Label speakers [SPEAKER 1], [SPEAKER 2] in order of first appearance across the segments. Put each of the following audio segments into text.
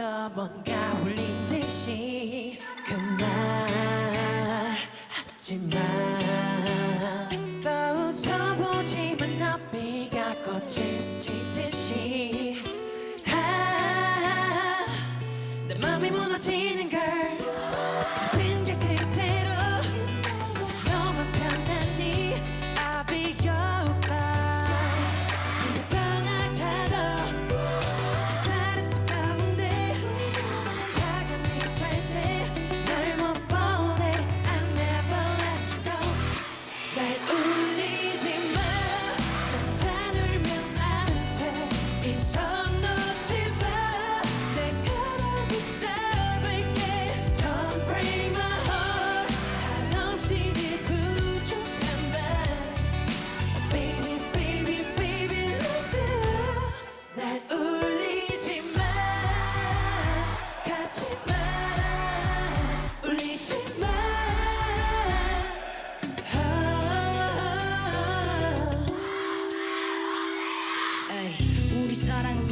[SPEAKER 1] 뭔가 울린 듯이 그말 하지마 싸우쳐보지만 나비가 꽃을 스치듯이. 아, 내 맘이 무너지는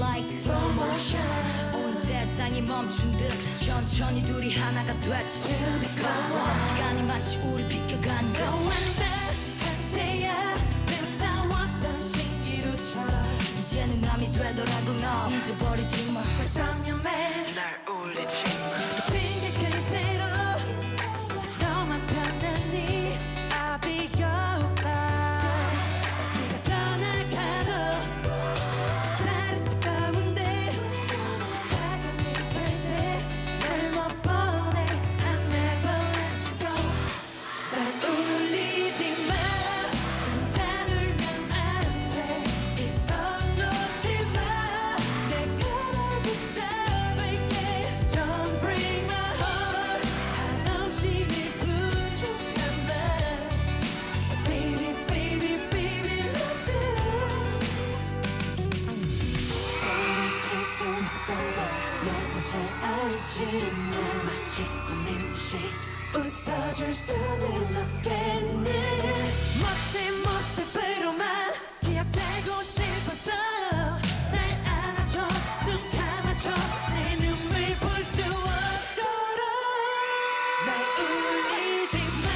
[SPEAKER 2] like slow motion. 온 세상이 멈춘 듯 천천히 둘이 하나가 됐지. 시간이 마치 우리 비켜가는 것. 이제는 남이 되더라도 너 잊어버리지 마.
[SPEAKER 1] 날 널더 잘 알지만 마치 꿈인 듯이 웃어줄 수는 없겠네. 멋진 모습으로만 기억되고 싶어서 날 안아줘 눈 감아줘 내 눈물 볼 수 없도록. 날 울리지 마